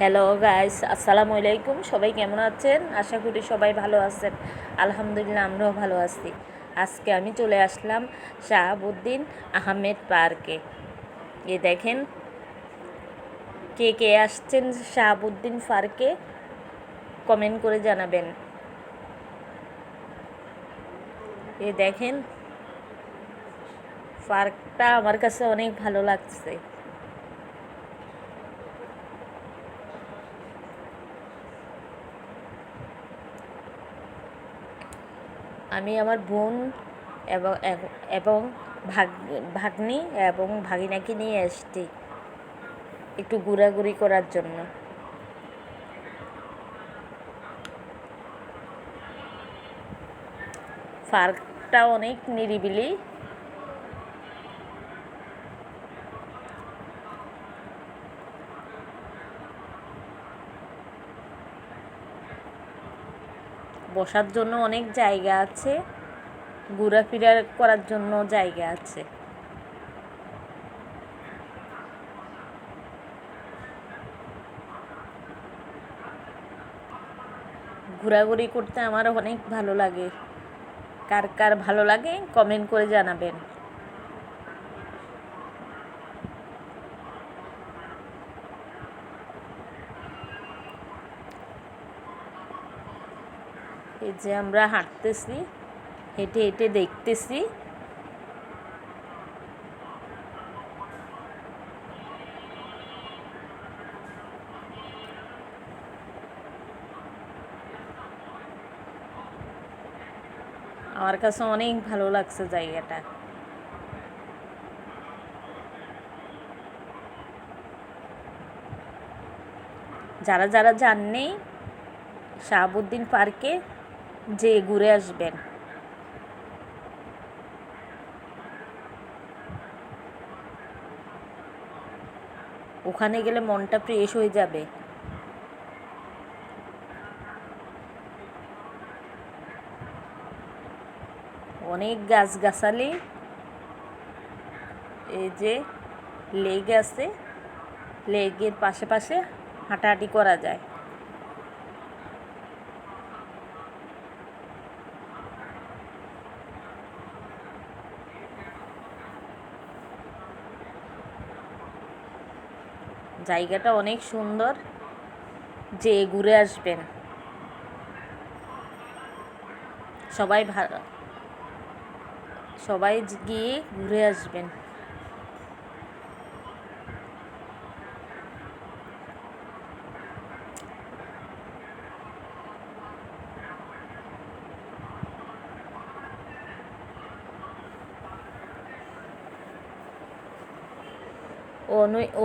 Hello guys আসসালামু আলাইকুম সবাই কেমন আছেন? আশা করি সবাই ভালো আছেন। আলহামদুলিল্লাহ, আমরাও ভালো আছি। আজকে আমি চলে আসলাম শাহাবুদ্দিন আহমেদ পার্কে। এ দেখেন, কে কে আসছেন শাহাবুদ্দিন পার্কে? কমেন্ট করে জানাবেন। এ দেখেন, পার্কটা আমার কাছে অনেক ভালো লাগছে। আমি আমার বোন এবং এবং ভাগ, ভাগ্নি এবং ভাগিনাকে নিয়ে এসছি একটু ঘোরাঘুরি করার জন্য। পার্কটা অনেক নিরিবিলি। বসার জন্য অনেক জায়গা আছে, ঘোরাফেরা করার জন্য জায়গা আছে। ঘোরাঘুরি করতে আমার অনেক ভালো লাগে। কার কার ভালো লাগে কমেন্ট করে জানাবেন। যে আমরা হাঁটতেছি, হেঁটে হেঁটে দেখতেছি। আমার কাছে অনেক ভালো লাগছে জায়গাটা। যারা যারা যাননি, শাহাবুদ্দিন পার্কে যে ঘুরে আসবেন। ওখানে গেলে মনটা ফ্রেশ হয়ে যাবে। অনেক গাছগাছালি। এই যে লেগ আছে লেগের পাশে পাশে হাঁটাহাঁটি করা যায়। জায়গাটা অনেক সুন্দর যে ঘুরে আসবেন। সবাই সবাই গিয়ে ঘুরে আসবেন।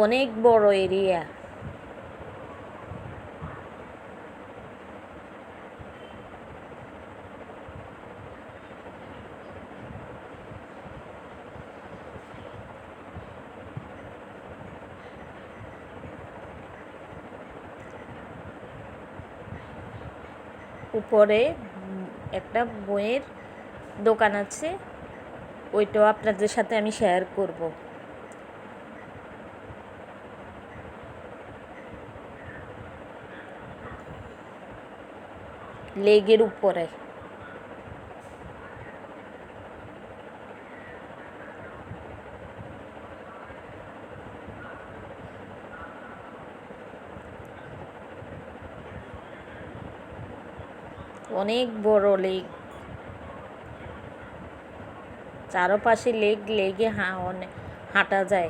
অনেক বড় এরিয়া। উপরে একটা বইয়ের দোকান আছে। ওইটাও আপনাদের সাথে আমি শেয়ার করব। লেগের উপরে। অনেক বড় লেক চারপাশে লেক লেগে হাঁটা যায়।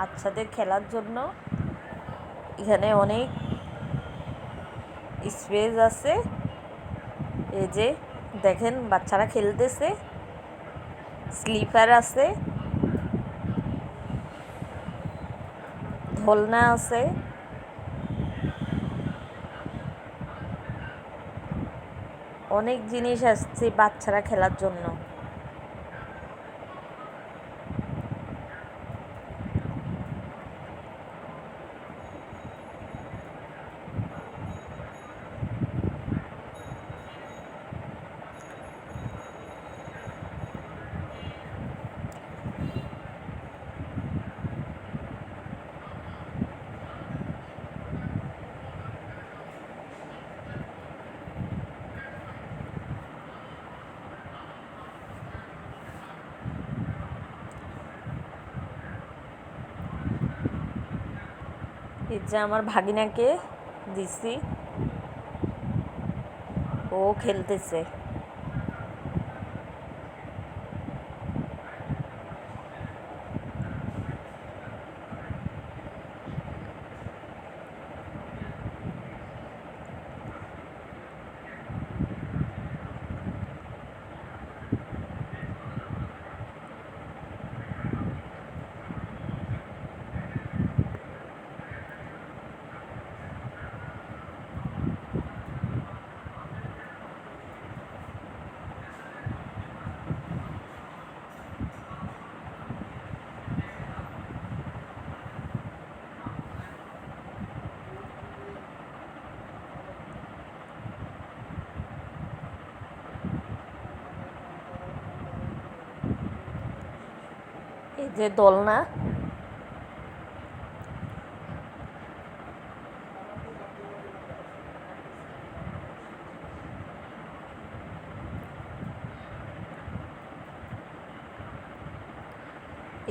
বাচ্চাদের খেলার জন্য এখানে অনেক স্পেস আছে। এই যে দেখেন বাচ্চারা খেলতেছে। স্লিপার আছে। দোলনা আছে। অনেক জিনিস আসছে বাচ্চারা খেলার জন্য। যে আমার ভাগিনাকে দিছি। ও খেলতেছে। যে দোলনা।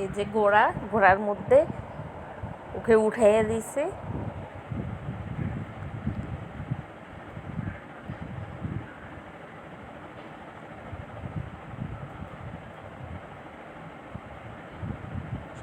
এই যে ঘোড়া ঘোড়ার মধ্যে ওকে উঠাইয়া দিছে।